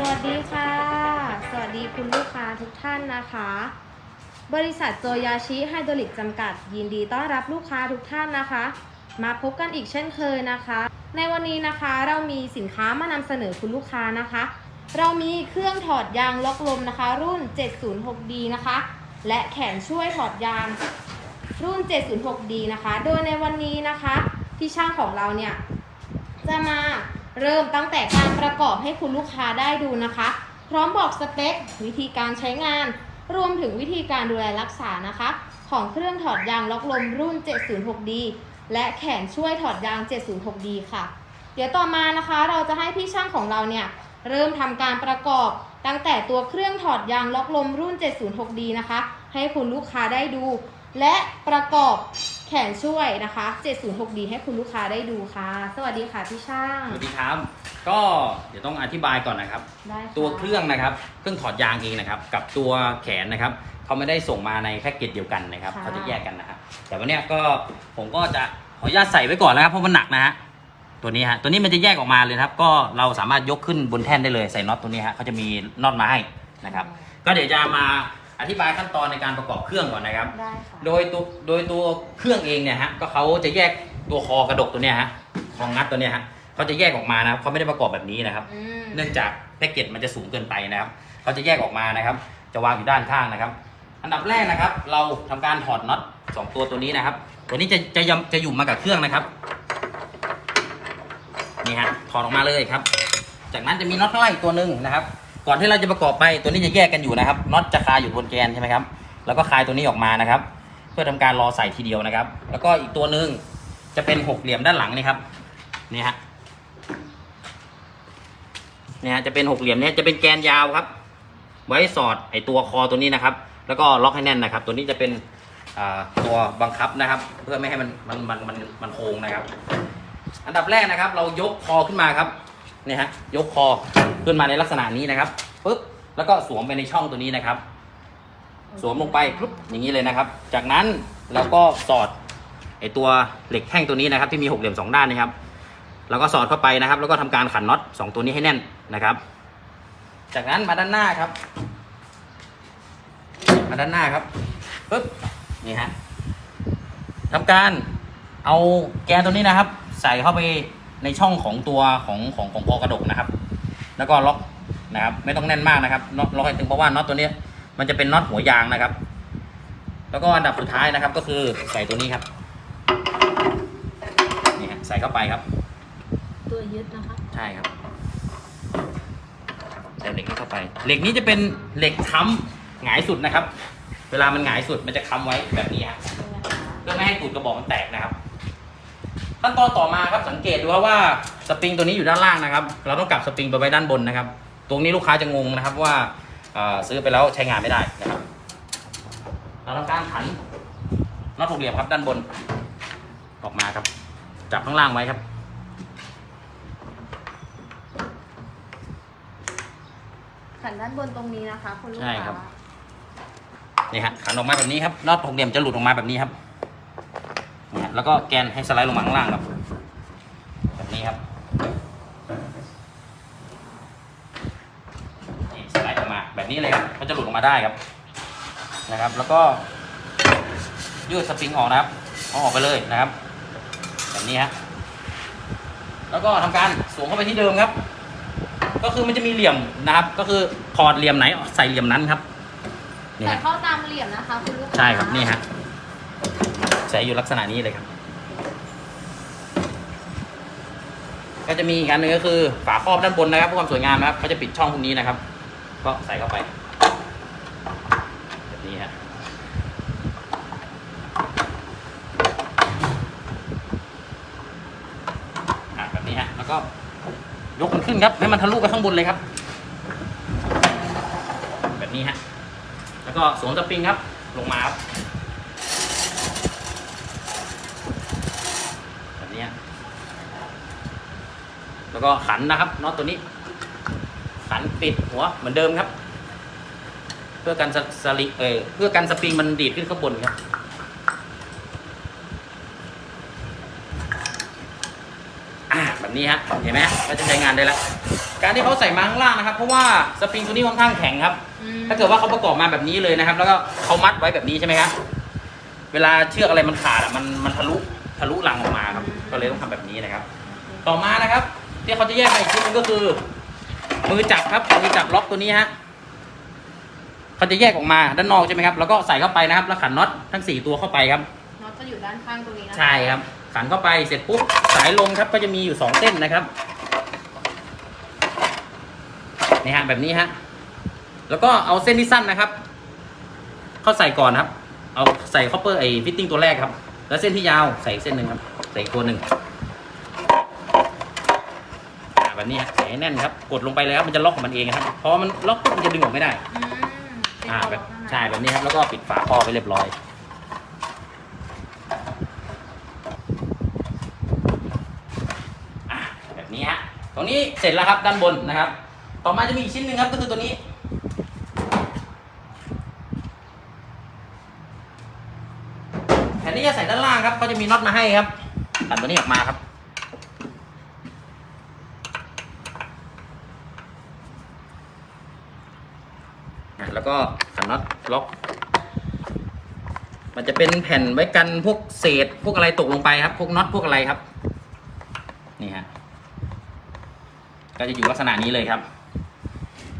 สวัสดีค่ะ สวัสดีคุณลูกค้าทุกท่านนะคะ บริษัทโจยาชิไฮดรอลิกจำกัด ยินดีต้อนรับลูกค้าทุกท่านนะคะ มาพบกันอีกเช่นเคยนะคะ ในวันนี้นะคะเรามีสินค้ามานำเสนอคุณลูกค้านะคะ เรามีเครื่องถอดยางล็อกลมนะคะ รุ่น 706D นะคะ และแขนช่วยถอดยางรุ่น 706D นะคะ โดยในวันนี้นะคะที่ช่างของเราเนี่ยจะมา เริ่มตั้งแต่การประกอบให้คุณลูกค้าได้ดูนะคะ พร้อมบอกสเปค วิธีการใช้งาน รวมถึงวิธีการดูแลรักษานะคะ ของเครื่องถอดยางล็อกลมรุ่น 706D และแขนช่วยถอดยาง 706D ค่ะ เดี๋ยวต่อมานะคะ เราจะให้พี่ช่างของเราเนี่ยเริ่มทำการประกอบตั้งแต่ตัวเครื่องถอดยางล็อกลมรุ่น 706D นะคะ ให้คุณลูกค้าได้ดู และประกอบแขนช่วยนะคะ 706D ให้คุณลูกค้าได้ดูค่ะ สวัสดีค่ะพี่ช่าง สวัสดีครับ ก็เดี๋ยวต้องอธิบายก่อนนะครับ ได้ค่ะตัวเครื่องนะครับ เครื่องถอดยางเองนะครับ กับตัวแขนนะครับ เขาไม่ได้ส่งมาในแพ็กเกจเดียวกันนะครับ ค่ะ เขาจะแยกกันนะฮะแต่วันเนี้ยก็ผมก็จะขออนุญาตใส่ไว้ก่อนนะครับ เพราะมันหนักนะฮะ ตัวนี้ฮะ ตัวนี้มันจะแยกออกมาเลยนะครับ ก็เราสามารถยกขึ้นบนแท่นได้เลย ใส่น็อตตัวนี้ฮะเขาจะมีน็อตมาให้นะครับ ก็เดี๋ยวจะมา อธิบายขั้นตอนในการประกอบเครื่องก่อนนะครับ ได้ค่ะ โดยตัวโดยตัวเครื่องเองเนี่ยฮะก็เขาจะแยกตัวคอกระดกตัวเนี้ยฮะคองงัดตัวเนี้ยฮะเขาจะแยกออกมานะครับเขาไม่ได้ประกอบแบบนี้นะครับ อืมเนื่องจากแพ็กเกจมันจะสูงเกินไปนะครับเขาจะแยกออกมานะครับ จะวางอยู่ด้านข้างนะครับ อันดับแรกนะครับ เราทำการถอดน็อตสองตัวตัวนี้นะครับ ตัวนี้จะจะยำจะอยู่มากับเครื่องนะครับ นี่ฮะถอดออกมาเลยครับ จากนั้นจะมีน็อตข้างล่างอีกตัวหนึ่งนะครับ ก่อนที่เราจะประกอบไปตัวนี้จะแยกกันอยู่นะครับน็อตจะคาอยู่บนแกนใช่ไหมครับแล้วก็คลายตัวนี้ออกมานะครับ เพื่อทำการรอใส่ทีเดียวนะครับ แล้วก็อีกตัวหนึ่งจะเป็นหกเหลี่ยมด้านหลังนี่ครับนี่ฮะนี่ฮะจะเป็นหกเหลี่ยมเนี่ยจะเป็นแกนยาวครับ ไว้สอดไอตัวคอตัวนี้นะครับ แล้วก็ล็อกให้แน่นนะครับ ตัวนี้จะเป็นตัวบังคับนะครับ เพื่อไม่ให้มันมันมันมันมันโค้งนะครับ อันดับแรกนะครับ เรายกคอขึ้นมาครับ เนี่ยฮะยกคอขึ้นมาในลักษณะนี้นะครับปุ๊บแล้วก็สวมไปในช่องตัวนี้นะครับ สวมลงไปปุ๊บอย่างนี้เลยนะครับ จากนั้นเราก็สอดไอตัวเหล็กแท่งตัวนี้นะครับ ที่มีหกเหลี่ยมสองด้านนะครับเราก็สอดเข้าไปนะครับ แล้วก็ทำการขันน็อตสองตัวนี้ให้แน่นนะครับ จากนั้นมาด้านหน้าครับ มาด้านหน้าครับปุ๊บนี่ฮะทำการเอาแกนตัวนี้นะครับ ใส่เข้าไป ในช่องของตัวของของของคอกระดกนะครับ แล้วก็ล็อกนะครับ ไม่ต้องแน่นมากนะครับน็อตล็อกให้ตึงเพราะว่าน็อตตัวเนี้ยมันจะเป็นน็อตหัวยางนะครับ แล้วก็อันดับสุดท้ายนะครับ ก็คือใส่ตัวนี้ครับนี่ฮะใส่เข้าไปครับ ตัวยึดนะคะใช่ครับใส่เหล็กนี้เข้าไป เหล็กนี้จะเป็นเหล็กค้ำหงายสุดนะครับ เวลามันหงายสุดมันจะค้ำไว้แบบนี้ฮะนี่นะคะเพื่อไม่ให้ตูดกระบอกมันแตกนะครับ ขั้นตอนต่อมาครับสังเกตดูครับว่าสปริงตัวนี้อยู่ด้านล่างนะครับ เราต้องกลับสปริงไปไว้ด้านบนนะครับ ตรงนี้ลูกค้าจะงงนะครับว่าเอ่อซื้อไปแล้วใช้งานไม่ได้นะครับเราทำการขันน็อตหกเหลี่ยมครับด้านบน ออกมาครับ จับข้างล่างไว้ครับ ขันด้านบนตรงนี้นะคะคุณลูกใช่ค้าครับนี่ฮะขันออกมาแบบนี้ครับน็อตหกเหลี่ยมจะหลุดออกมาแบบนี้ครับนี่ฮะ แล้วก็แกนให้สไลด์ลงมาข้างล่างครับ แบบนี้ครับนี่สไลด์ออกมาแบบนี้เลยครับก็จะหลุดออกมาได้ครับนะครับ แล้วก็ยืดสปริงออกนะครับเอาออกไปเลยนะครับ แบบนี้ฮะแล้วก็ทำการสวมเข้าไปที่เดิมครับ ก็คือมันจะมีเหลี่ยมนะครับ ก็คือถอดเหลี่ยมไหนใส่เหลี่ยมนั้นครับนี่ใส่ฮะเข้าตามเหลี่ยมนะคะคุณลูกค้าใช่ครับนี่ฮะใส่อยู่ลักษณะนี้เลยครับ ก็จะมีอีกอันหนึ่งก็คือฝาครอบด้านบนนะครับเพื่อความสวยงามนะครับเขาจะปิดช่องพวกนี้นะครับ ก็ใส่เข้าไปแบบนี้ฮะแบบนี้ฮะแล้วก็ยกมันขึ้นครับให้มันทะลุไปข้างบนเลยครับ แบบนี้ฮะแล้วก็สวมสปริงครับลงมาครับนี้ฮะ แล้วก็ขันนะครับน็อตตัวนี้ ขันปิดหัวเหมือนเดิมครับ เพื่อกันสสลิเออเพื่อกันสปริงมันดีดขึ้นข้างบนครับอ่าแบบนี้ฮะเห็นไหมฮะก็จะใช้งานได้แล้วการที่เขาใส่มาข้างล่างนะครับ เพราะว่าสปริงตัวนี้ค่อนข้างแข็งครับอืมถ้าเกิดว่าเขาประกอบมาแบบนี้เลยนะครับ แล้วก็เขามัดไว้แบบนี้ใช่ไหมครับเวลาเชือกอะไรมันขาดอะมันมันทะลุทะลุรังออกมาครับ ก็เลยต้องทำแบบนี้นะครับ ต่อมานะครับ ที่เขาจะแยกมาอีกชิ้นหนึงก็คือ มือจับครับมือจับล็อกตัวนี้ฮะเขาจะแยกออกมาด้านนอกใช่ไหมครับแล้วก็ใส่เข้าไปนะครับแล้วขันน็อตทั้งสี่ตัวเข้าไปครับน็อตจะอยู่ด้านข้างตรงนี้นะคะใช่ครับ ขันเข้าไปเสร็จปุ๊บสายลงครับก็จะมีอยู่สองเส้นนะครับนี่ฮะแบบนี้ฮะแล้วก็เอาเส้นที่สั้นนะครับ เข้าใส่ก่อนครับ เอาใส่คอปเปอร์ไอ้ฟิตติ้งตัวแรกครับ แล้วเส้นที่ยาวใส่อีกเส้นหนึ่งครับ ใส่อีกตัวหนึ่งอ่า แบบนี้ฮะใส่ให้แน่นครับ กดลงไปเลยครับมันจะล็อกของมันเองครับเพราะว่ามันล็อกปุ๊บมันจะดึงออกไม่ได้ อืมเป็นอ่าตัวแบบข้างในใช่แบบนี้ครับแล้วก็ปิดฝาครอบไปเรียบร้อย อะแบบนี้ฮะตรงนี้เสร็จแล้วครับด้านบนนะครับ ต่อมาจะมีอีกชิ้นหนึ่งครับก็คือตัวนี้ แผ่นนี้จะใส่ด้านล่างครับเขาจะมีน็อตมาให้ครับตัดตัวนี้ออกมาครับ อะแล้วก็ขันน็อตล็อก มัน จะเป็นแผ่นไว้กันพวกเศษพวกอะไรตกลงไปครับ พวกน็อตพวกอะไรครับ นี่ฮะก็จะอยู่ลักษณะนี้เลยครับ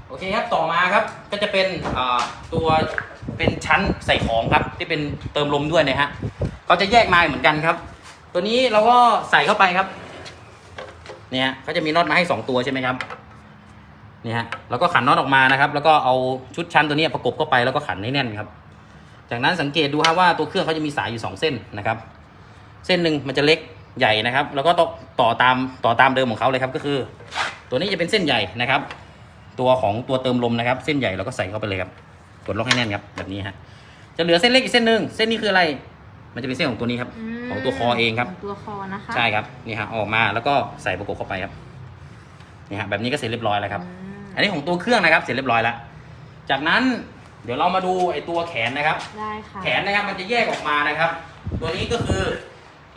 โอเคครับต่อมาครับก็จะเป็นตัวเป็นชั้นใส่ของครับ ที่เป็นเติมลมด้วยนะฮะเขาจะแยกมาเหมือนกันครับ ตัวนี้เราก็ใส่เข้าไปครับ เนี่ยฮะเขาจะมีน็อตมาให้สองตัวใช่ไหมครับนี่ฮะแล้วก็ขันน็อตออกมานะครับ แล้วก็เอาชุดชั้นตัวนี้ประกบเข้าไปแล้วก็ขันให้แน่นครับ จากนั้นสังเกตดูครับว่าตัวเครื่องเขาจะมีสายอยู่สองเส้นนะครับ เส้นหนึ่งมันจะเล็กใหญ่นะครับ แล้วก็ต่อต่อตามต่อตามเดิมของเขาเลยครับก็คือ ตัวนี้จะเป็นเส้นใหญ่นะครับ ตัวของตัวเติมลมนะครับ เส้นใหญ่เราก็ใส่เข้าไปเลยครับกดล็อกให้แน่นครับแบบนี้ฮะจะเหลือเส้นเล็กอีกเส้นหนึ่งเส้นนี้คืออะไร มันจะเป็นเส้นของตัวนี้ครับ มของตัวคอเองครับขตัวคอนะคะใช่ครับนี่ฮะออกมาแล้วก็ใส่ประกบเข้าไปครับนี่ฮะแบบนี้ก็เสร็จเรียบร้อยแล้วครับ อืมอันนี้ของตัวเครื่องนะครับเสร็จเรียบร้อยแล้ว จากนั้น เดี๋ยวเรามาดูไอ้ตัวแขนนะครับ ได้ค่ะ แขนนะครับมันจะแยกออกมานะครับ ตัวนี้ก็คือ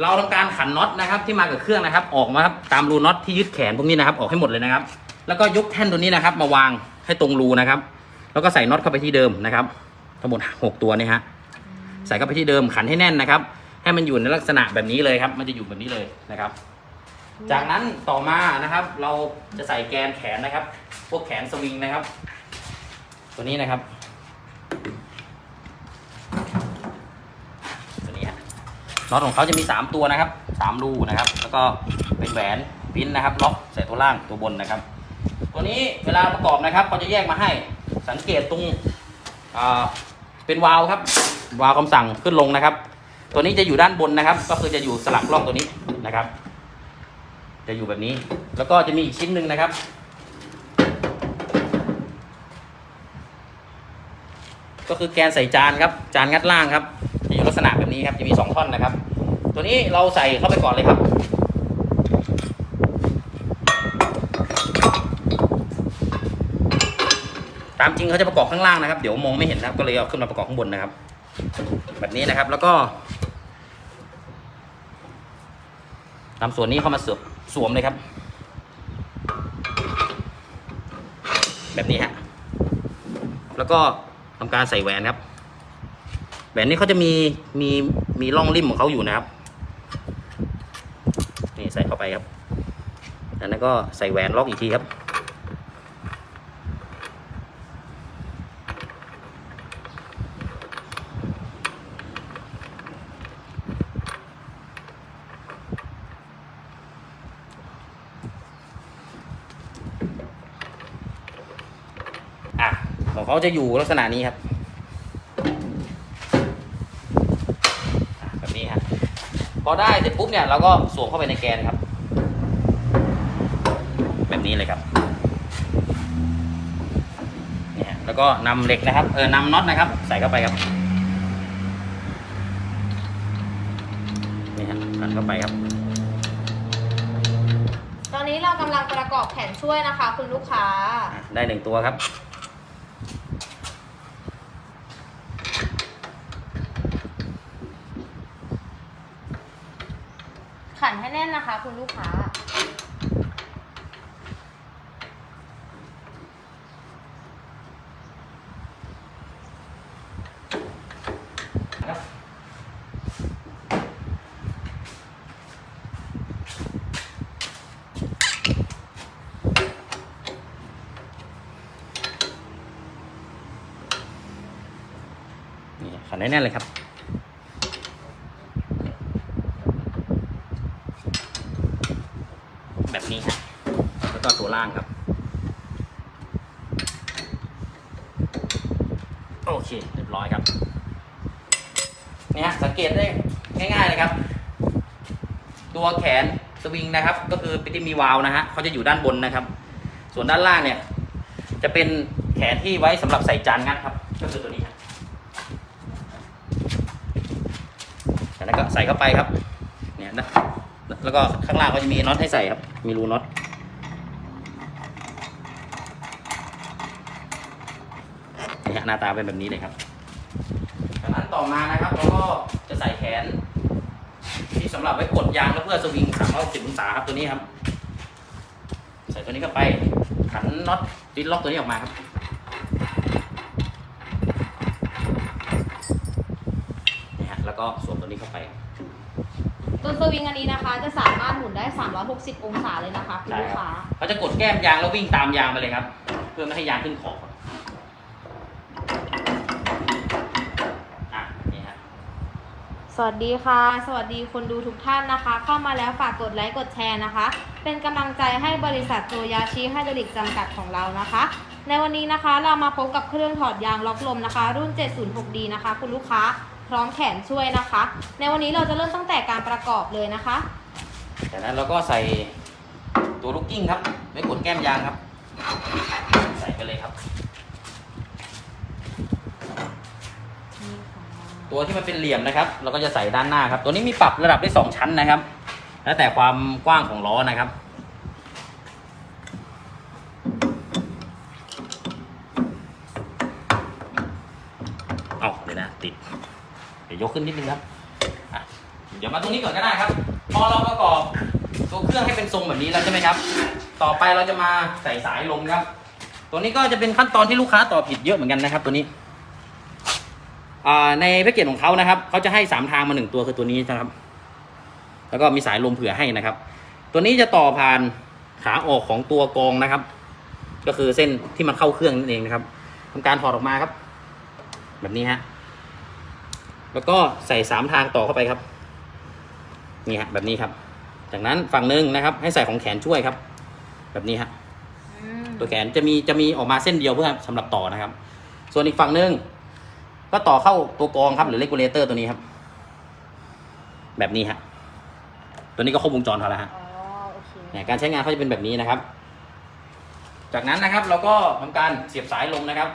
เราทำการขันน็อตนะครับที่มากับเครื่องนะครับ ออกมาครับตามรูน็อตที่ยึดแขนพวกนี้นะครับ ออกให้หมดเลยนะครับ แล้วก็ยกแท่นตัวนี้นะครับ มาวางให้ตรงรูนะครับ แล้วก็ใส่น็อตเข้าไปที่เดิมนะครับ ทั้งหมดหกตัวนี่ฮะใส่เข้าไปที่เดิมขันให้แน่นนะครับ ให้มันอยู่ในลักษณะแบบนี้เลยครับ มันจะอยู่แบบนี้เลยนะครับ จากนั้นต่อมานะครับ เราจะใส่แกนแขนนะครับ พวกแขนสวิงนะครับ ตัวนี้นะครับ ตัวนี้ฮะ น็อตของเขาจะมี 3 ตัวนะครับ3รูนะครับ แล้วก็เป็นแหวนปิ้นนะครับ ล็อกใส่ตัวล่างตัวบนนะครับ ตัวนี้เวลาประกอบนะครับเขาจะแยกมาให้สังเกตตรงเป็นวาล์วครับ วาล์วคำสั่งขึ้นลงนะครับ ตัวนี้จะอยู่ด้านบนนะครับ ก็คือจะอยู่สลักล่องตัวนี้นะครับ จะอยู่แบบนี้ แล้วก็จะมีอีกชิ้นหนึ่งนะครับ ก็คือแกนใส่จานครับ จานงัดล่างครับ จะอยู่ลักษณะแบบนี้ครับจะมีสองท่อนนะครับ ตัวนี้เราใส่เข้าไปก่อนเลยครับ ตามจริงเขาจะประกอบข้างล่างนะครับ เดี๋ยวมองไม่เห็นนะครับ ก็เลยเอาขึ้นมาประกอบข้างบนนะครับ แบบนี้นะครับแล้วก็นำส่วนนี้เข้ามาเสือบสวมเลยครับ แบบนี้ฮะแล้วก็ทำการใส่แหวนครับ แหวนนี้เขาจะมีมีมีร่องริมของเขาอยู่นะครับ นี่ใส่เข้าไปครับจากนั้นก็ใส่แหวนล็อกอีกทีครับ อะของเขาจะอยู่ลักษณะนี้ครับอะแบบนี้ฮะ พอได้เสร็จปุ๊บเนี่ยเราก็สวมเข้าไปในแกนครับ แบบนี้เลยครับนี่ฮะแล้วก็นำเหล็กนะครับเออนำน็อตนะครับ ใส่เข้าไปครับนี่ฮะใส่เข้าไปครับ ตอนนี้เรากำลังประกอบแขนช่วยนะคะ คุณลูกค้าอะได้หนึ่งตัวครับ นะคะ คุณลูกค้า นี่ขันแน่นๆเลยครับ ตได้ง่ายๆเลยครับ ตัวแขนสวิงนะครับ ก็คือปที่มีวาล์วนะฮะเขาจะอยู่ด้านบนนะครับ ส่วนด้านล่างเนี่ย จะเป็นแขนที่ไว้สำหรับใส่จานงัดครับ ก็คือตัวนี้ครับจากนั้นก็ใส่เข้าไปครับ เนี่ยนะแล้วก็ข้างล่างก็จะมีน็อตให้ใส่ครับ มีรูน็อตนี่ฮะหน้าตาเป็นแบบนี้เลยครับ ต่อมานะครับเราก็จะใส่แขน ที่สำหรับไว้กดยางแล้วเพื่อสวิง360องศาครับตัวนี้ครับ ใส่ตัวนี้เข้าไปขันน็อตดินล็อกตัวนี้ออกมาครับนี่ฮะแล้วก็สวมตัวนี้เข้าไปตัวสวิงอันนี้นะคะ จะสามารถหมุนได้ 360 องศาเลยนะคะคุณใช่ลูกครับค้าเขาจะกดแก้มยางแล้ววิ่งตามยางไปเลยครับ เพื่อไม่ให้ยางขึ้นขอบครับอะ นี่ฮะ สวัสดีค่ะ สวัสดีคนดูทุกท่านนะคะ เข้ามาแล้วฝากกดไลค์กดแชร์นะคะ เป็นกำลังใจให้บริษัทโตยาชิไฮดรอลิกจำกัดของเรานะคะ ในวันนี้นะคะเรามาพบกับเครื่องถอดยางล็อกลมนะคะ รุ่น 706D นะคะ คุณลูกค้าพร้อมแขนช่วยนะคะ ในวันนี้เราจะเริ่มตั้งแต่การประกอบเลยนะคะจากนั้นเราก็ใส่ตัวลูกกิ้งครับไว้กดแก้มยางครับ ใส่ไปเลยครับ ตัวที่มันเป็นเหลี่ยมนะครับ เราก็จะใส่ด้านหน้าครับ ตัวนี้มีปรับระดับได้สองชั้นนะครับ แล้วแต่ความกว้างของล้อนะครับ เอาเดี๋ยวนะติด เดี๋ยวยกขึ้นนิดนึงครับเดี๋ยวมาตรงนี้ก่อนก็ได้ครับ พอเราประกอบตัวเครื่องให้เป็นทรงแบบนี้แล้วใช่ไหมครับ ต่อไปเราจะมาใส่สายลมครับ ตัวนี้ก็จะเป็นขั้นตอนที่ลูกค้าต่อผิดเยอะเหมือนกันนะครับ ตัวนี้ ในแพ็กเกจของเขานะครับเขาจะให้สามทางมาหนึ่งตัวคือตัวนี้นะครับ แล้วก็มีสายลมเผื่อให้นะครับ ตัวนี้จะต่อผ่านขาออกของตัวกรองนะครับ ก็คือเส้นที่มันเข้าเครื่องนั่นเองนะครับทำการถอดออกมาครับ แบบนี้ฮะแล้วก็ใส่สามทางต่อเข้าไปครับนี่ฮะแบบนี้ครับ จากนั้นฝั่งหนึ่งนะครับ ให้ใส่ของแขนช่วยครับ แบบนี้ฮะตัวแขนจะมีจะมีออกมาเส้นเดียวเพื่อสำหรับต่อนะครับ ส่วนอีกฝั่งหนึ่ง ก็ต่อเข้าตัวกรองครับหรือเลกูเลเตอร์ตัวนี้ครับ แบบนี้ฮะตัวนี้ก็ครบวงจรพอแล้วฮะอ๋อโอเคเนี่ยการใช้งานเขาจะเป็นแบบนี้นะครับ จากนั้นนะครับเราก็ทำการเสียบสายลมนะครับ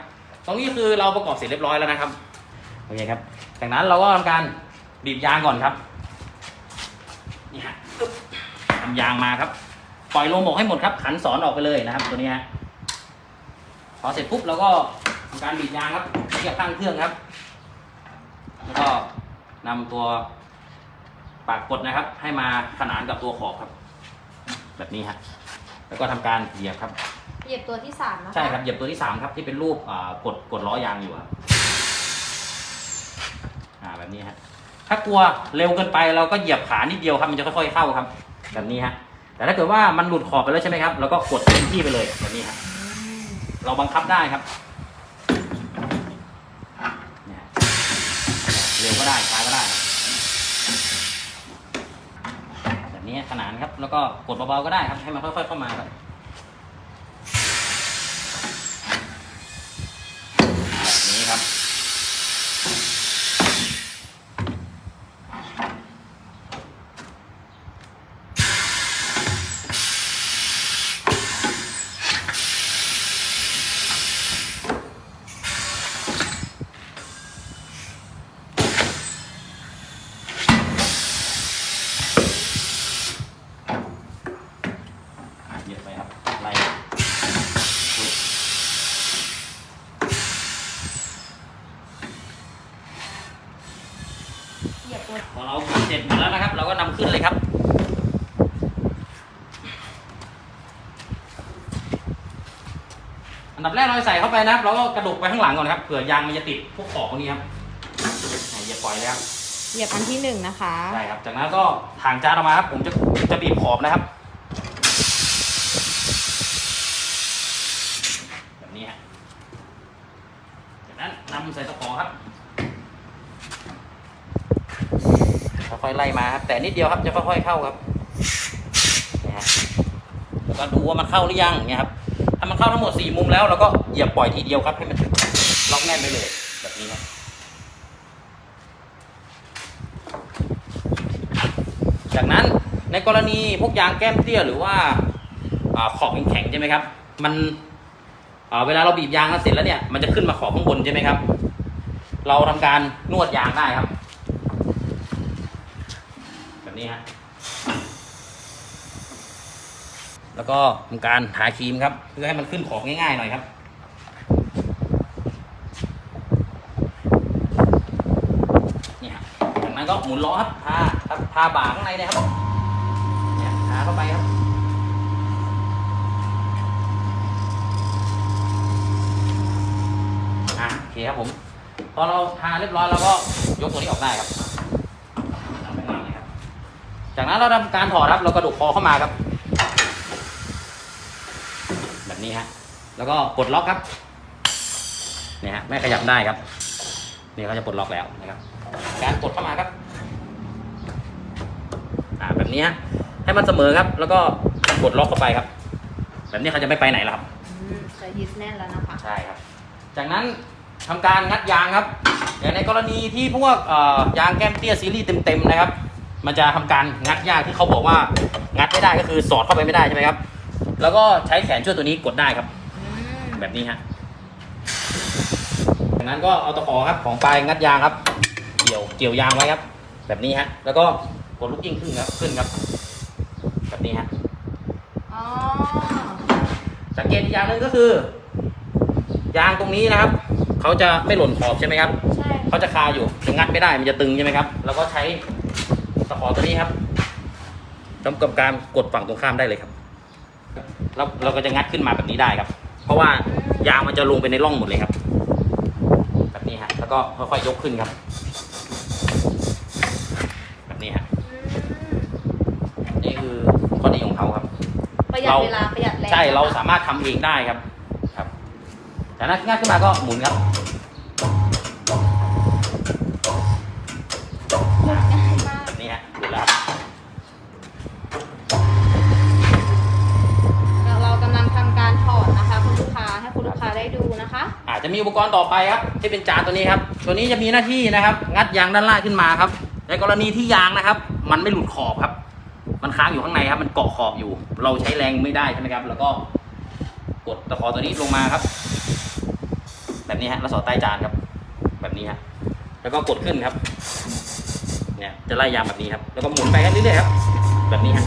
ตรงนี้คือเราประกอบเสร็จเรียบร้อยแล้วนะครับโอเคครับ จากนั้นเราก็ทำการบีบยางก่อนครับนี่ฮะปึ๊บทำยางมาครับ ปล่อยลมออกให้หมดครับ ขันสอนออกไปเลยนะครับ ตัวนี้ฮะพอเสร็จปุ๊บเราก็ทำการบีบยางครับ เทียบข้างเครื่องครับ แล้วก็นำตัวปากกดนะครับ ให้มาขนานกับตัวขอบครับ แบบนี้ฮะแล้วก็ทำการเหยียบครับเหยียบตัวที่สามนะคะใช่ครับเหยียบตัวที่สามครับที่เป็นรูปอ่ากดกดล้อยางอยู่ครับอ่าแบบนี้ฮะถ้ากลัวเร็วเกินไปเราก็เหยียบขานิดเดียวครับมันจะค่อยๆเข้าครับ แบบนี้ฮะแต่ถ้าเกิดว่ามันหลุดขอบไปแล้วใช่ไหมครับเราก็กดเต็มที่ไปเลยแบบนี้ฮะเราบังคับได้ครับ ร็วก็ได้ช้าก็ได้ แบบนี้ขนานครับ แล้วก็กดเบาๆก็ได้ครับ ให้มันค่อยๆเข้ามาครับนี้ครับ เหยียบไปครับ ไล่อุ๊ย เหยียบตัว พอเราเสร็จหมดแล้วนะครับ เราก็นำขึ้นเลยครับ อันดับแรกเรา ใส่เข้าไปนะครับเราก็กระดกไปข้างหลังก่อนครับเผื่อยางมันจะติดพวกขอบพวกนี้ครับอะอย่าปล่อยเลยครับเหยียบอันที่หนึ่งนะคะ ได้ครับ จากนั้นก็ทางจานออกมาครับผมจะจะบีบขอบนะครับ แบบนี้ฮะจากนั้นนำใส่ตะขอครับค่อยๆไล่มาครับแต่นิดเดียวครับจะค่อยๆเข้าครับนี่ฮะแล้วก็ดูว่ามันเข้าหรือยังเนี่ยครับ ถ้ามันเข้าทั้งหมดสี่มุมแล้วเราก็เหยียบปล่อยทีเดียวครับให้มันล็อกแน่นไปเลยแบบนี้ครับจากนั้นในกรณีพวกยางแก้มเตี้ยหรือว่าอขอบแข็งใช่ไหมครับ มันเวลาเราบีบยางแล้วเสร็จแล้วเนี่ยมันจะขึ้นมาขอบข้างบนใช่ไหมครับ เราทำการนวดยางได้ครับ แบบนี้ฮะ แล้วก็ทำการทาครีมครับ เพื่อให้มันขึ้นขอบง่ายๆหน่อยครับนี่ฮะจากนั้นก็หมุนล้อครับทาครับทาบ่าข้างในเนี่ยครับเนี่ยทาเข้าไปครับอะโอเคครับผมพอเราทาเรียบร้อยเราก็ยกตัวนี้ออกได้ครับ จากนั้นเราทำการถอดครับ เรากระดูกคอเข้ามาครับ แบบ นี้ฮะแล้วก็ปลดล็อกครับเนี่ยฮะไม่ขยับได้ครับนี่เขาจะปลดล็อกแล้วนะครับ การกดเข้ามาครับอ่าแบบนี้ฮะให้มันเสมอครับ แล้วก็กดล็อกเข้าไปครับ แบบนี้เขาจะไม่ไปไหนแล้วครับอืมจะยึดแน่นแล้วนะคะใช่ครับ จากนั้นทำการงัดยางครับอย่างในกรณีที่พวกเอ่อยางแก้มเตี้ยซีรีส์เต็มๆนะครับ มันจะทำการงัดยากที่เขาบอกว่างัดไม่ได้ก็คือสอดเข้าไปไม่ได้ใช่ไหมครับ แล้วก็ใช้แขนช่วยตัวนี้กดได้ครับอืมแบบนี้ฮะจากนั้นก็เอาตะขอครับของปลายงัดยางครับ เกี่ยวเกี่ยวยางไว้ครับ แบบนี้ฮะ แล้วก็กดลูกกิ้งขึ้นครับขึ้นครับ แบบนี้ฮะอ๋อสังเกตอีกอย่างหนึ่งก็คือ ยางตรงนี้นะครับเขาจะไม่หล่นขอบใช่ไหมครับใช่เขาจะคาอยู่จะงัดไม่ได้มันจะตึงใช่ไหมครับ แล้วก็ใช้ตะขอตัวนี้ครับทำกับการกดฝั่งตรงข้ามได้เลยครับ แล้วเราก็จะงัดขึ้นมาแบบนี้ได้ครับ เพราะว่ายางมันจะลงไปในร่องหมดเลยครับ แบบนี้ฮะแล้วก็ค่อยๆยกขึ้นครับ แบบนี้ฮะอืมนี่คือข้อดีของเขาครับประหยัดเราเวลาประหยัดแรงใช่เรานะคะสามารถทำเองได้ครับ ครับจากนั้นงัดขึ้นมาก็หมุนครับ ง่ายมาก นี่ฮะหมุนแล้วครับ เรากำลังทำการถอดนะคะ คุณลูกค้าให้คุณลูกค้าได้ดูนะคะ อาจจะ มีอุปกรณ์ต่อไปครับ ที่เป็นจานตัวนี้ครับ ตัวนี้จะมีหน้าที่นะครับ งัดยางด้านล่างขึ้นมาครับ ในกรณีที่ยางนะครับ มันไม่หลุดขอบครับ มันค้างอยู่ข้างในครับ มันเกาะขอบอยู่ เราใช้แรงไม่ได้ใช่ไหมครับ แล้วก็กดตะขอตัวนี้ลงมาครับ แบบนี้ฮะแล้วสอดใต้จานครับ แบบนี้ฮะแล้วก็กดขึ้นครับ เนี่ยจะไล่ยางแบบนี้ครับ แล้วก็หมุนไปเรื่อยๆครับ แบบนี้ฮะ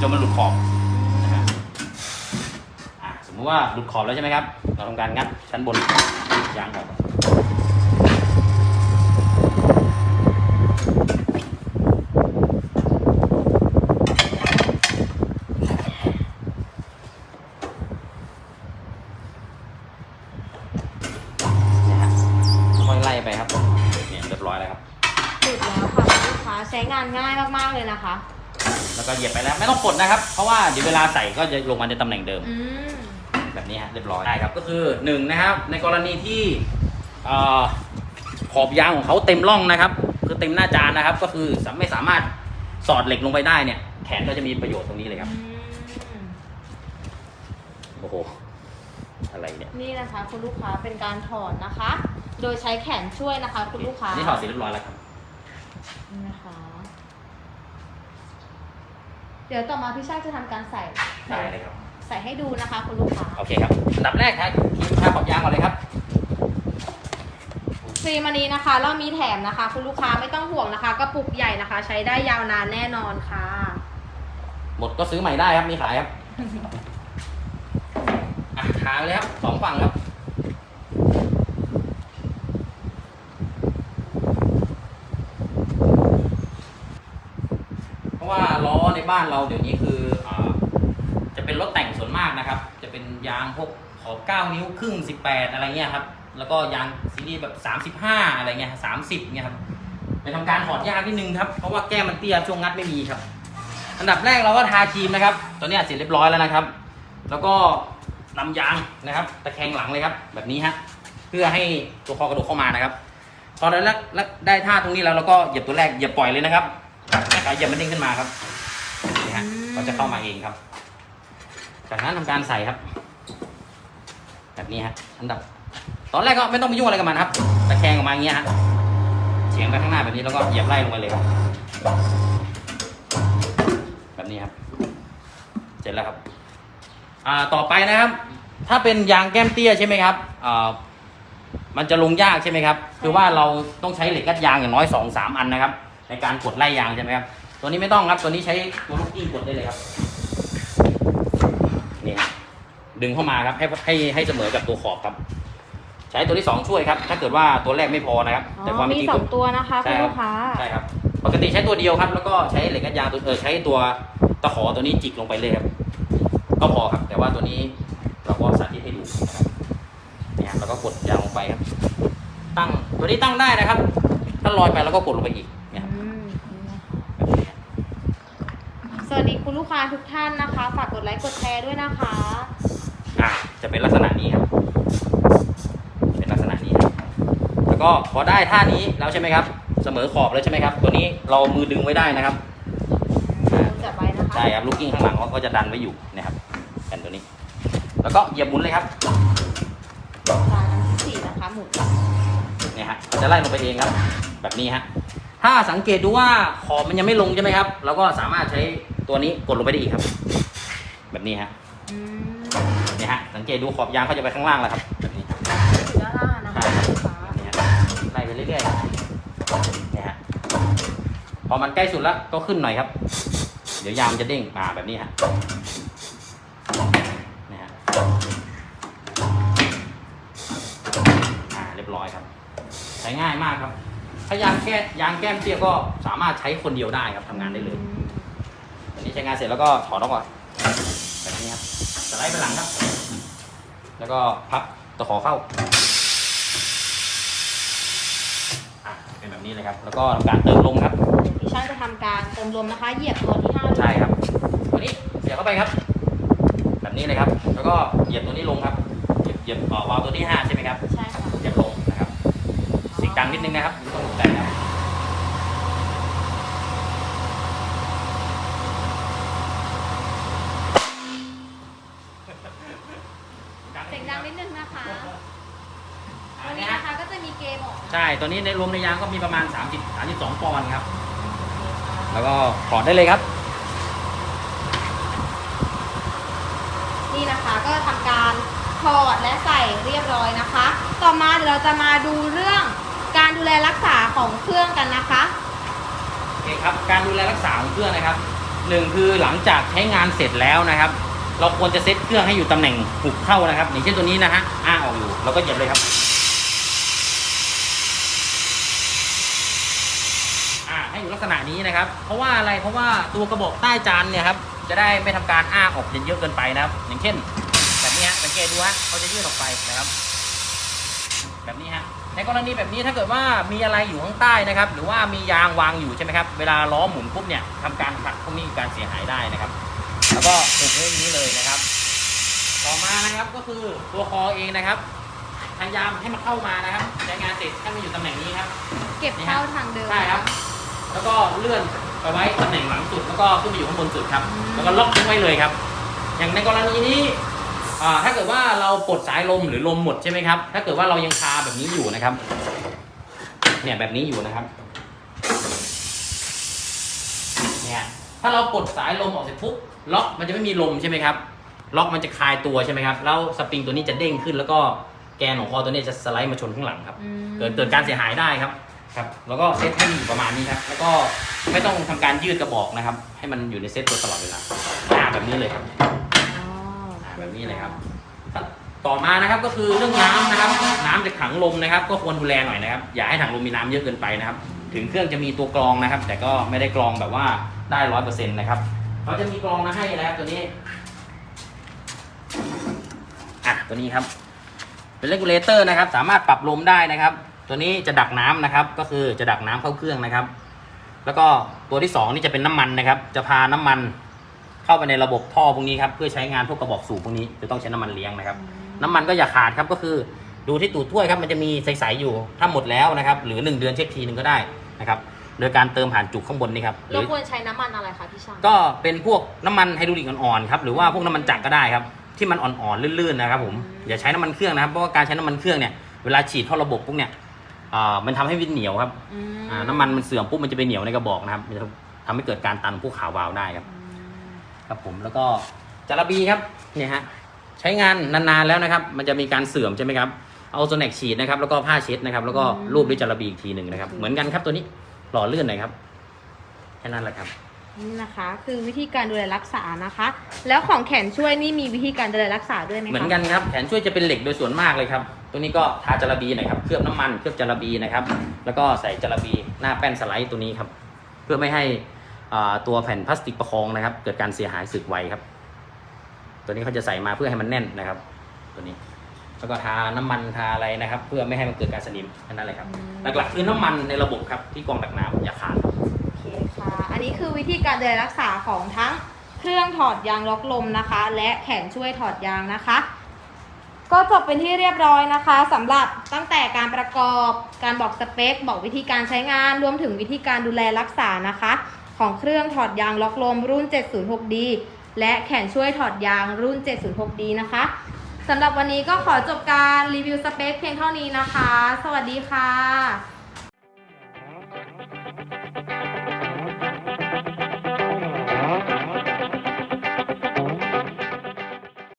จนมันหลุดขอบนะฮะอะสมมติว่าหลุดขอบแล้วใช่ไหมครับ เราทำการงัดชั้นบนยางออกเนี่ยฮะค่อยไล่ไปครับเนี่ยเรียบร้อยแล้วครับหลุดแล้วค่ะคุณลูกค้าใช้งานง่ายมากๆเลยนะคะ แล้วก็เหยียบไปแล้วไม่ต้องกดนะครับ เพราะว่าเดี๋ยวเวลาใส่ก็จะลงมาในตำแหน่งเดิม อืม แบบนี้ฮะเรียบร้อยได้ครับก็คือหนึ่งนะครับ ในกรณีที่เอ่อขอบยางของเขาเต็มร่องนะครับ คือเต็มหน้าจานนะครับ ก็คือสามไม่สามารถสอดเหล็กลงไปได้เนี่ย แขนก็จะมีประโยชน์ตรงนี้เลยครับอืมโอ้โหอะไรเนี่ยนี่นะคะคุณลูกค้าเป็นการถอดนะคะ โดยใช้แขนช่วยนะคะคุณลูกค้าอันนี่ถอดเสร็จเรียบร้อยแล้วครับ นี่นะคะ เดี๋ยวต่อมาพี่ชาติจะทำการใส่ได้เลยครับ ใส่ให้ดูนะคะคุณลูกค้าโอเคครับอันดับแรกครับทีมทาขอบยางก่อนเลยครับ ฟรีมานี้นะคะเรามีแถมนะคะ คุณลูกค้าไม่ต้องห่วงนะคะกระปุกใหญ่นะคะ ใช้ได้ยาวนานแน่นอนค่ะ หมดก็ซื้อใหม่ได้ครับมีขายครับอะทาไปเลยครับสองฝั่งครับเพราะว่าล้อในบ้านเราเดี๋ยวนี้างพวกขอบ 9 นิ้วครึ่ง 18 อะไรเงี้ยครับ แล้วก็ยางซีรีส์แบบ 35 อะไรเงี้ย30เงี้ยครับไปทำการถอดยากนิดนึงครับ เพราะว่าแก้มมันเตี้ยช่วงงัดไม่มีครับ อันดับแรกเราก็ทาครีมนะครับตัวเนี้ยเสร็จเรียบร้อยแล้วนะครับ แล้วก็นำยางนะครับ ตะแคงหลังเลยครับ แบบนี้ฮะ เพื่อให้ตัวคอกระดูกเข้ามานะครับ พอได้แล้วแล้วได้ท่าตรงนี้แล้วเราก็เหยียบตัวแรกเหยียบปล่อยเลยนะครับให้ขาเหยียบมันเด้งขึ้นมาครับนี่ฮะก็จะเข้ามาเองครับ จากนั้นทำการใส่ครับ แบบนี้ฮะอันดับ ตอนแรกก็ไม่ต้องไปยุ่งอะไรกับมันครับตะแคงออกมาอย่างเงี้ยฮะเฉียงไปข้างหน้าแบบนี้แล้วก็เหยียบไล่ลงไปเลยครับแบบนี้ครับ เสร็จแล้วครับ อ่าต่อไปนะครับ ถ้าเป็นยางแก้มเตี้ยใช่ไหมครับอ่ามันจะลงยากใช่ไหมครับ คือว่าเราต้องใช้เหล็กกัดยางอย่างน้อยสองสามอันนะครับ ในการกดไล่ยางใช่ไหมครับ ตัวนี้ไม่ต้องครับ ตัวนี้ใช้ตัวลูกกิ้งกดได้เลยครับ นี่ครับ ดึงเข้ามาครับให้ให้ให้เสมอกับตัวขอบครับ ใช้ตัวที่สองช่วยครับ ถ้าเกิดว่าตัวแรกไม่พอนะครับอ๋แต่ความอเป็นมีจริงสอคุงณตัวนะคะใช่คุณครับลูกค้าใช่ครับปกติใช้ตัวเดียวครับ แล้วก็ใช้เหล็กกัดยางตัวเออใช้ตัวตะขอตัวนี้จิกลงไปเลยครับ ก็พอครับ แต่ว่าตัวนี้เราก็สาธิตให้ดูนะครับเนี่ยแล้วก็กดยางลงไปครับ ตั้งตัวนี้ตั้งได้นะครับ ถ้าลอยไปแล้วก็กดลงไปอีกเนี่ยครับอืมแบบนี้ครับสวัสดีคุณลูกค้าทุกท่านนะคะ ฝากกดไลค์กดแชร์ด้วยนะคะ อะจะเป็นลักษณะนี้ครับ เป็นลักษณะนี้ครับ แล้วก็พอได้ท่านี้แล้วใช่ไหมครับ เสมอขอบแล้วใช่ไหมครับ ตัวนี้เรามือดึงไว้ได้นะครับจับไว้นะคะใช่ครับลูกกิ้งข้างหลังเขาก็จะดันไว้อยู่นะครับแผ่นตัวนี้ แล้วก็เหยียบหมุนเลยครับจานอันที่สี่นะคะหมุนเนี่ยฮะเขาจะไล่ลงไปเองครับ แบบนี้ฮะถ้าสังเกตดูว่าขอบมันยังไม่ลงใช่ไหมครับเราก็สามารถใช้ตัวนี้กดลงไปได้อีกครับ แบบนี้ฮะอืมเนี่ย ฮะสังเกตดูขอบยางเขาจะไปข้างล่างแล้วครับแบบนี้อยู่ด้านล่างนะคะคุณลูกค้าแบบนี้ฮะไล่ไปเรื่อยๆเนี่ยฮะพอมันใกล้สุดแล้วก็ขึ้นหน่อยครับ เดี๋ยวยางมันจะเด้งมาแบบนี้ฮะเนี่ยฮะอ่าเรียบร้อยครับ ใช้ง่ายมากครับ ถ้ายางแก้ยางแก้มเตี้ยก็สามารถใช้คนเดียวได้ครับทำงานได้เลยอันนี้ใช้งานเสร็จแล้วก็ถอดออกก่อนแบบนี้ครับสไลด์ไปหลังครับ แล้วก็พับตะขอเข้าอะเป็นแบบนี้เลยครับ แล้วก็ทำการเติมลมครับเดี๋ยวพี่ช่างจะทำการเติมลมนะคะ เหยียบตัวที่ห้าใช่ครับตัวนี้เสียบเข้าไปครับ แบบนี้เลยครับ แล้วก็เหยียบตัวนี้ลงครับ เหยียบเหยียบเอ่อวาล์วตัวที่ห้าใช่ไหมครับ ใช่ค่ะเหยียบลงนะครับเสียงดังนิดนึงนะครับไม่ต้องตกใจนะครับ เสียงดังนิดนึงนะคะ อั วัน น นี้ นี้ นะคะก็จะมีเก มออกใช่ตัวนี้ในรวมในยางก็มีประมาณ 30 32ปอนด์ครับ แล้วก็ถอดได้เลยครับ นี่นะคะก็ทำการถอดและใส่เรียบร้อยนะคะ ต่อมาเดี๋ยวเราจะมาดูเรื่องการดูแลรักษาของเครื่องกันนะคะ โอเคครับ การดูแลรักษาของเครื่องนะครับหนึ่งคือหลังจากใช้งานเสร็จแล้วนะครับ เราควรจะเซ็ตเครื่องให้อยู่ตำแหน่งหุบเข้านะครับอย่างเช่นตัวนี้นะฮะอ้าออกอยู่เราก็เหยียบเลยครับ อ่า ให้อยู่ลักษณะนี้นะครับ เพราะว่าอะไรเพราะว่าตัวกระบอกใต้จานเนี่ยครับจะได้ไม่ทำการอ้าออกเยอะเกินไปนะครับ อย่างเช่น แบบนี้ฮะสังเกตดูฮะเขาจะยื่นออกไปนะครับ แบบนี้ฮะในกรณีแบบนี้ถ้าเกิดว่ามีอะไรอยู่ข้างใต้นะครับ หรือว่ามียางวางอยู่ใช่ไหมครับ เวลาล้อหมุนปุ๊บเนี่ยทำการผลักพวกนี้มีการเสียหายได้นะครับ แล้วก็ผูกไว้อย่างนี้เลยนะครับ ต่อมานะครับก็คือตัวคอเองนะครับพยายามให้มันเข้ามานะครับใช้งานเสร็จให้มันอยู่ตำแหน่งนี้ครับ เก็บเข้าทางเดิมใช่ครับ แล้วก็เลื่อนไปไว้ตำแหน่งหลังสุดแล้วก็ขึ้นไปอยู่ข้างบนสุดครับ แล้วก็ล็อกทิ้งไว้เลยครับ อย่างในกรณีนี้อ่าถ้าเกิดว่าเราปลดสายลมหรือลมหมดใช่ไหมครับ ถ้าเกิดว่าเรายังคาแบบนี้อยู่นะครับ เนี่ยแบบนี้อยู่นะครับ เนี่ย ถ้าเราปลดสายลมออกเสร็จปุ๊บล็อกมันจะไม่มีลมใช่ไหมครับ ล็อกมันจะคลายตัวใช่ไหมครับ แล้วสปริงตัวนี้จะเด้งขึ้นแล้วก็แกนของคอตัวนี้จะสไลด์มาชนข้างหลังครับอืมเกิดเกิดการเสียหายได้ครับ ครับแล้วก็เซตให้มันอยู่ประมาณนี้ครับ แล้วก็ไม่ต้องทำการยืดกระบอกนะครับ ให้มันอยู่ในเซตตัวตลอดเวลาอ่าแบบนี้เลยครับอ๋ออ่าแบบนี้เลยครับ ต่อมานะครับก็คือเรื่องน้ำนะครับ น้ำจากถังลมนะครับ ก็ควรดูแลหน่อยนะครับ อย่าให้ถังลมมีน้ำเยอะเกินไปนะครับ ถึงเครื่องจะมีตัวกรองนะครับ แต่ก็ไม่ได้กรองแบบว่าได้ร้อยเปอร์เซ็นต์นะครับเขาจะมีกรองมาให้นะครับตัวนี้อะตัวนี้ครับเป็นเลกูลเลเตอร์นะครับ สามารถปรับลมได้นะครับ ตัวนี้จะดักน้ำนะครับ ก็คือจะดักน้ำเข้าเครื่องนะครับ แล้วก็ตัวที่สองนี่จะเป็นน้ำมันนะครับ จะพาน้ำมันเข้าไปในระบบท่อพวกนี้ครับเพื่อใช้งานพวกกระบอกสูบพวกนี้จะต้องใช้น้ำมันเลี้ยงนะครับ น้ำมันก็อย่าขาดครับก็คือดูที่ตูดถ้วยครับมันจะมีใสๆอยู่ถ้าหมดแล้วนะครับ หรือ 1 เดือนเช็คทีนึงก็ได้นะครับโดยการเติมผ่านจุกข้างบนนี่ครับหรืเราอควรใช้น้ำมันอะไรคะพี่ช่างก็เป็นพวกน้ำมันไฮดรอลิกอ่อนๆครับหรือว่าพวกน้ำมันจักรก็ได้ครับ ที่มันอ่อนๆลื่นๆนะครับผมอืมอย่าใช้น้ำมันเครื่องนะครับเพราะว่าการใช้น้ำมันเครื่องเนี่ยเวลาฉีดเข้าระบบพวกเนี่ย อ่ามันทำให้วินเหนียวครับอืมอ่าน้ำมันมันเสื่อมปุ๊บมันจะไปเหนียวในกระบอกนะครับมันจะทำให้เกิดการตันพวกขาววาล์วได้ครับอืมครับผมแล้วก็จาระบีครับเนี่ยฮะใช้งานนานๆแล้วนะครับ มันจะมีการเสื่อมใช่ไหมครับเอาโซเน็กฉีดนะครับแล้วก็ผ้าเช็ดนะครับ แล้วก็รูปด้วยจาระบีอีกทีหนึ่งนะครับ เหมือนกันครับตัวนี้หล่อลื่นหน่อยครับแค่นั้นแหละครับนี่นะคะ คือวิธีการดูแลรักษานะคะ แล้วของแขนช่วยนี่มีวิธีการดูแลรักษาด้วยไหมคะเหมือนกันครับแขนช่วยจะเป็นเหล็กโดยส่วนมากเลยครับ ตัวนี้ก็ทาจาระบีหน่อยครับ เคลือบน้ำมันเคลือบจาระบีนะครับ แล้วก็ใส่จาระบีหน้าแป้นสไลด์ตัวนี้ครับ เพื่อไม่ให้อ่าตัวแผ่นพลาสติกประคองนะครับ เกิดการเสียหายสึกไวครับ ตัวนี้เขาจะใส่มาเพื่อให้มันแน่นนะครับ ตัวนี้ แล้วก็ทาน้ำมันทาอะไรนะครับ เพื่อไม่ให้มันเกิดการสนิมแค่นั้นเลยครับ หลักๆคือน้ำมันในระบบครับที่กรองดักน้ำอย่าขาดโอเคค่ะ อันนี้คือวิธีการดูแลรักษาของทั้งเครื่องถอดยางล็อกลมนะคะ และแขนช่วยถอดยางนะคะ ก็จบเป็นที่เรียบร้อยนะคะสำหรับตั้งแต่การประกอบการบอกสเปค บอกวิธีการใช้งาน รวมถึงวิธีการดูแลรักษานะคะ ของเครื่องถอดยางล็อกลมรุ่น 706D และแขนช่วยถอดยางรุ่น 706D นะคะสำหรับวันนี้ก็ขอจบการรีวิวสเปคเพียงเท่านี้นะคะ สวัสดีค่ะ